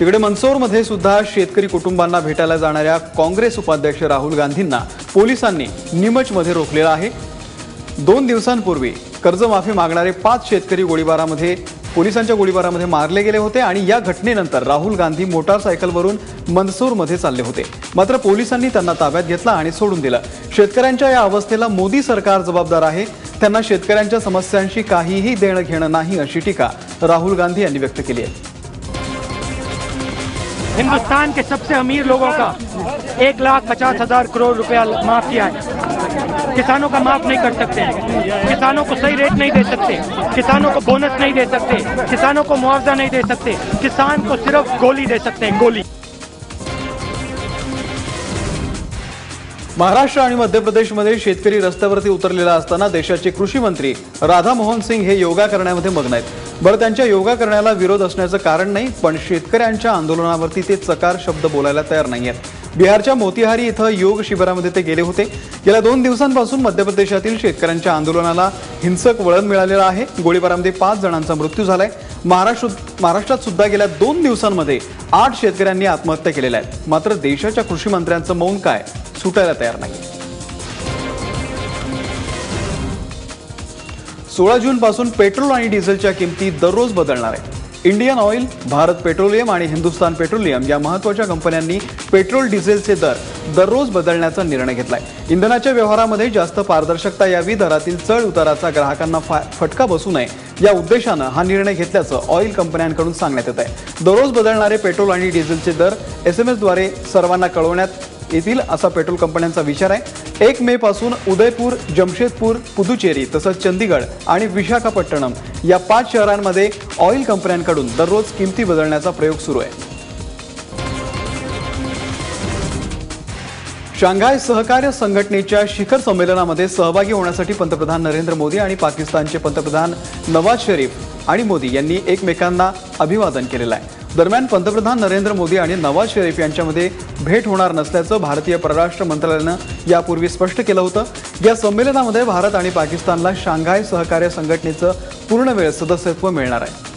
तिकडे मंदसौरमध्ये सुद्धा शेतकरी कुटुंबांना भेटायला जाणाऱ्या काँग्रेस उपाध्यक्ष राहुल गांधींना पोलिसांनी निमचमध्ये रोखलेलं आहे. दोन दिवसांपूर्वी कर्जमाफी मागणारे पाच शेतकरी गोळीबारामध्ये पोलिसांच्या गोळीबारामध्ये मारले गेले होते आणि या घटनेनंतर राहुल गांधी मोटारसायकलवरून मंदसूरमध्ये चालले होते. मात्र पोलिसांनी त्यांना ताब्यात घेतला आणि सोडून दिलं. शेतकऱ्यांच्या या अवस्थेला मोदी सरकार जबाबदार आहे. त्यांना शेतकऱ्यांच्या समस्यांशी काहीही देणं घेणं नाही अशी टीका राहुल गांधी यांनी व्यक्त केली आहे. हिंदुस्तान के सबसे अमीर लोगों का एक लाख पचास हज़ार करोड़ रुपया माफ़ किया है। किसानों का माफ़ नहीं कर सकते। किसानों को सही रेट नहीं दे सकते। किसानों को बोनस नहीं दे सकते। किसानों को मुआवजा नहीं दे सकते। किसान को सिर्फ़ गोली दे सकते हैं, गोली। महाराष्ट्र आणि मध्य प्रदेशमध्ये शेतकरी रस्त्यावरती उतरलेला असताना देशाचे कृषी मंत्री राधामोहन सिंग हे योगा करण्यामध्ये मग्न आहेत. बरं त्यांच्या योगा करण्याला विरोध असण्याचं कारण नाही पण शेतकऱ्यांच्या आंदोलनावरती ते चकार शब्द बोलायला तयार नाही आहेत. बिहारच्या मोतिहारी इथं योग शिबिरामध्ये ते गेले होते. गेल्या दोन दिवसांपासून मध्य प्रदेशातील शेतकऱ्यांच्या आंदोलनाला हिंसक वळण मिळालेलं आहे. गोळीबारामध्ये पाच जणांचा मृत्यू झालाय. महाराष्ट्र महाराष्ट्रात सुद्धा गेल्या दोन दिवसांमध्ये आठ शेतकऱ्यांनी आत्महत्या केलेल्या आहेत. मात्र देशाच्या कृषी मंत्र्यांचं मौन काय? सुटायला तयार नाही सोळा जून पासून पेट्रोल आणि डिझेलच्या किमती दररोज बदलणार आहे इंडियन ऑइल भारत पेट्रोलियम आणि हिंदुस्तान पेट्रोलियम या महत्त्वाच्या कंपन्यांनी पेट्रोल डिझेलचे दर दररोज बदलण्याचा निर्णय घेतलाय. इंधनाच्या व्यवहारामध्ये जास्त पारदर्शकता यावी दरातील चढ उताराचा ग्राहकांना फा- फटका बसू नये. या उद्देशानं हा निर्णय घेतल्याचं ऑइल कंपन्यांकडून सांगण्यात येत आहे दररोज बदलणारे पेट्रोल आणि डिझेलचे दर एस एम एसद्वारे सर्वांना कळवण्यात येतील असा पेट्रोल कंपन्यांचा विचार आहे. एक मे पासून उदयपूर जमशेदपूर पुदुचेरी तसंच चंदीगड आणि विशाखापट्टणम या पाच शहरांमध्ये ऑइल कंपन्यांकडून दररोज किमती बदलण्याचा प्रयोग सुरू आहे. शांघाय सहकार्य संघटनेच्या शिखर संमेलनामध्ये सहभागी होण्यासाठी पंतप्रधान नरेंद्र मोदी आणि पाकिस्तानचे पंतप्रधान नवाज शरीफ आणि मोदी यांनी एकमेकांना अभिवादन केलेलं आहे. दरम्यान पंतप्रधान नरेंद्र मोदी आणि नवाज शरीफ यांच्यामध्ये भेट होणार नसल्याचं भारतीय परराष्ट्र मंत्रालयानं यापूर्वी स्पष्ट केलं होतं. या संमेलनामध्ये भारत आणि पाकिस्तानला शांघाय सहकार्य संघटनेचं पूर्ण वेळ सदस्यत्व मिळणार आहे.